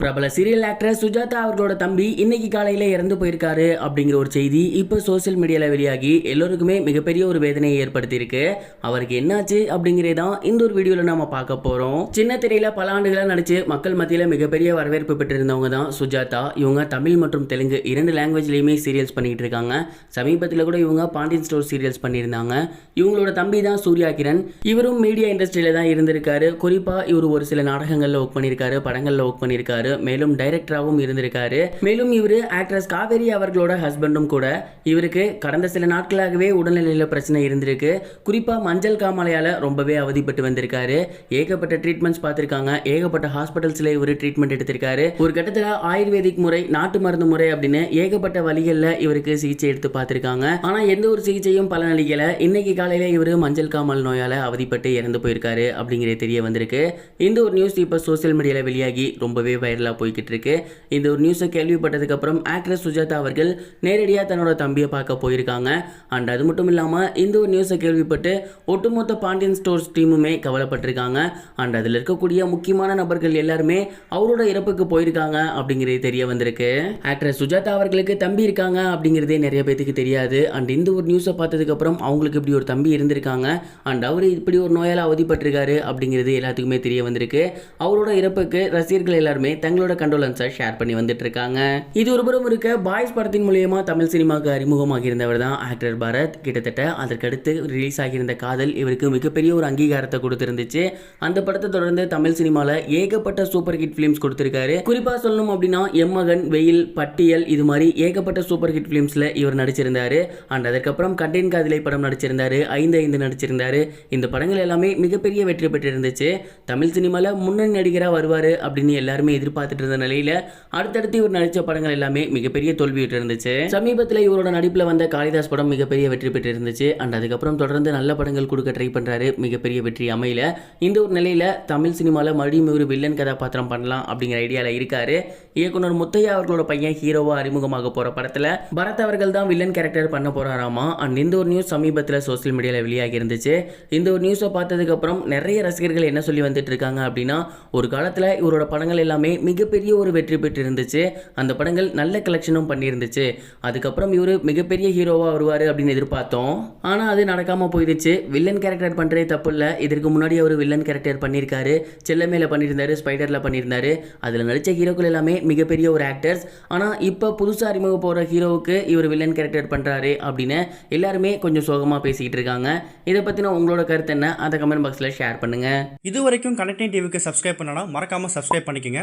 பிரபல serial actress Sujatha அவர்களோட தம்பி இன்னைக்கு காலையில இறந்து போயிருக்காரு அப்படிங்கிற ஒரு செய்தி இப்போ சோஷியல் மீடியால வெளியாகி எல்லோருக்குமே மிகப்பெரிய ஒரு வேதனையை ஏற்படுத்தியிருக்கு. அவருக்கு என்னாச்சு அப்படிங்கிறதான் இந்த ஒரு வீடியோல நாம பார்க்க போறோம். சின்ன திரையில பல ஆண்டுகளாக நடிச்சு மக்கள் மத்தியில மிகப்பெரிய வரவேற்பு பெற்றிருந்தவங்க தான் சுஜாதா. இவங்க தமிழ் மற்றும் தெலுங்கு இரண்டு லாங்குவேஜ்லயுமே சீரியல்ஸ் பண்ணிட்டு இருக்காங்க. சமீபத்தில் கூட இவங்க பாண்டியன் ஸ்டோர் சீரியல்ஸ் பண்ணியிருந்தாங்க. இவங்களோட தம்பி தான் சூர்யா கிரண் இவரும் மீடியா இண்டஸ்ட்ரியில தான் இருந்திருக்காரு. குறிப்பா இவர் ஒரு சில நாடகங்கள்ல ஒர்க் பண்ணியிருக்காரு படங்கள்ல ஒர்க் பண்ணியிருக்காரு. மேலும் டைரக்டராகவும் இருந்திருக்காரு. மேலும் இவர் ஆக்ட்ரஸ் காவேரி அவர்களோட ஹஸ்பண்டும் கூட. இவருக்கு கடந்த சில நாட்களாகவே உடல்நிலையில பிரச்சனை இருந்திருக்கு. குறிப்பா மஞ்சள் காமாலையால ரொம்பவே அவதிப்பட்டு வந்திருக்காரு. ஏகப்பட்ட ட்ரீட்மெண்ட்ஸ் பார்த்திருக்காங்க. ஏகப்பட்ட ஹாஸ்பிட்டல்ஸில் இவர் ட்ரீட்மெண்ட் எடுத்திருக்காரு. ஒரு கட்டத்தில் ஆயுர்வேதிக் முறை நாட்டு மருந்து முறை அப்படின்னு ஏகப்பட்ட வழிகளில் இவருக்கு சிகிச்சை எடுத்து பார்த்திருக்காங்க. ஆனா எந்த ஒரு சிகிச்சையும் பலனளிக்கல. இன்னைக்கு காலையில இவர் மஞ்சள் காமால் நோயால அவதிப்பட்டு இறந்து போயிருக்காரு அப்படிங்கிறது தெரிய வந்திருக்கு. இந்த ஒரு நியூஸ் இப்போ சோஷியல் மீடியாவில் வெளியாகி ரொம்பவே வைரல் போய்கிட்டு இருக்கு. இந்த ஒரு நியூஸை கேள்விப்பட்டதுக்கப்புறம் ஆக்ட்ரஸ் சுஜாதா அவர்கள் நேரடியாக தன்னோட தம்பியை பார்க்க போயிருக்காங்க. அண்ட் அது மட்டும் இல்லாமல் இந்த ஒரு நியூஸை கேள்விப்பட்டு ஒட்டுமொத்த பாண்டியன் ஸ்டோர்ஸ் டீமுமே கவலைப்பட்டிருக்காங்க. அண்ட் அதில் இருக்கக்கூடிய முக்கியமான நபர்கள் எல்லாருமே அவரோட இறப்புக்கு போயிருக்காங்க அப்படிங்கிறது தெரிய வந்திருக்கு. ஆக்ட்ரஸ் சுஜாதா அவர்களுக்கு தம்பி இருக்காங்க அப்படிங்கிறதே நிறைய பேத்துக்கு தெரியாது. அண்ட் இந்த ஒரு நியூஸை பார்த்ததுக்கப்புறம் அவங்களுக்கு இப்படி ஒரு தம்பி இருந்திருக்காங்க. அண்ட் அவர் இப்படி ஒரு நோயால் அவதிப்பட்டிருக்காரு அப்படிங்கிறது எல்லாத்துக்குமே தெரிய வந்திருக்கு. அவரோட இறப்புக்கு ரசிகர்கள் எல்லாருமே தங்களோட கண்டோலன்ஸை ஷேர் பண்ணி வந்துட்டு இருக்காங்க இது ஒருபுறம் இருக்க பாய்ஸ் படத்தின் மூலியமா தமிழ் சினிமாவுக்கு அறிமுகமாக இருந்தவர் தான் ஆக்டர் பரத். கிட்டத்தட்ட அதற்கடுத்து ரிலீஸ் ஆகியிருந்த காதல் இவருக்கு மிகப்பெரிய ஒரு அங்கீகாரத்தை கொடுத்திருந்துச்சு. அந்த படத்தை தொடர்ந்து தமிழ் சினிமாவில் ஏகப்பட்ட சூப்பர் ஹிட் ஃபிலிம்ஸ் கொடுத்திருக்காரு. குறிப்பாக சொல்லணும் அப்படின்னா எம்மகன் வெயில் பட்டியல் இது மாதிரி ஏகப்பட்ட சூப்பர் ஹிட் ஃபிலிம்ஸில் இவர் நடிச்சிருந்தாரு. அண்ட் அதுக்கப்புறம் கண்டேன் காதலை படம் நடிச்சிருந்தாரு. ஐந்து ஐந்து நடிச்சிருந்தாரு. இந்த படங்கள் எல்லாமே மிகப்பெரிய வெற்றி பெற்றிருந்துச்சு. தமிழ் சினிமாவில் முன்னணி நடிகராக வருவார் அப்படின்னு எல்லாருமே எதிர்பார்த்துட்டு இருந்த நிலையில அடுத்தடுத்து இவர் நடித்த படங்கள் எல்லாமே மிகப்பெரிய தோல்வியிட்டு இருந்துச்சு சமீபத்தில் இவரோட நடிப்பில் வந்த காளிதாஸ் படம் மிகப்பெரிய வெற்றி பெற்று இருந்துச்சு அண்ட் அதுக்கப்புறம் தொடர்ந்து நல்ல படங்கள் கொடுக்க ட்ரை பண்ணுறாரு மிகப்பெரிய வெற்றி அமையல இந்த ஒரு நிலையில் தமிழ் சினிமாவில் மறுபடியும் ஒரு வில்லன் கதாபாத்திரம் பண்ணலாம் அப்படிங்கிற ஐடியாவில் இருக்காரு. இயக்குனர் முத்தையா அவர்களோட பையன் ஹீரோவாக அறிமுகமாக போகிற படத்தில் பரத் அவர்கள் தான் வில்லன் கேரக்டர் பண்ண போகிறாராமா அண்ட் இந்த ஒரு நியூஸ் சமீபத்தில் சோஷியல் மீடியாவில் வெளியாகி இருந்துச்சு. இந்த ஒரு நியூஸை பார்த்ததுக்கப்புறம் நிறைய ரசிகர்கள் என்ன சொல்லி வந்துட்டு இருக்காங்க அப்படின்னா ஒரு காலத்தில் இவரோட படங்கள் எல்லாமே மிகப்பெரிய ஒரு வெற்றி பெற்று இருந்துச்சு அந்த படங்கள் நல்ல கலெக்ஷனும் பண்ணியிருந்துச்சு. அதுக்கப்புறம் இவர் மிகப்பெரிய ஹீரோவாக வருவார் அப்படின்னு எதிர்பார்த்தோம். ஆனால் அது நடக்காமல் போயிடுச்சு. வில்லன் கேரக்டர் பண்ணுறதே தப்பு இல்லை இதற்கு முன்னாடி அவர் வில்லன் கேரக்டர் பண்ணியிருக்காரு. செல்லமேல பண்ணியிருந்தாரு ஸ்பைடரில் பண்ணியிருந்தாரு. அதில் நடித்த ஹீரோக்கள் எல்லாமே மிகப்பெரிய ஒரு ஆக்டர்ஸ் ஆனால் இப்போ புதுசாக அறிமுக போகிற ஹீரோவுக்கு இவர் வில்லன் கேரக்டர் பண்ணுறாரு அப்படின்னு எல்லாருமே கொஞ்சம் சோகமாக பேசிக்கிட்டு இருக்காங்க. இதை பற்றின உங்களோட கருத்து என்ன? அதை கமெண்ட் பாக்ஸில் ஷேர் பண்ணுங்கள் இது வரைக்கும் கனெக்டிங் டிவிக்கு சப்ஸ்கிரைப் பண்ணனா மறக்காமல் சப்ஸ்கிரைப் பண்ணிக்கோங்க.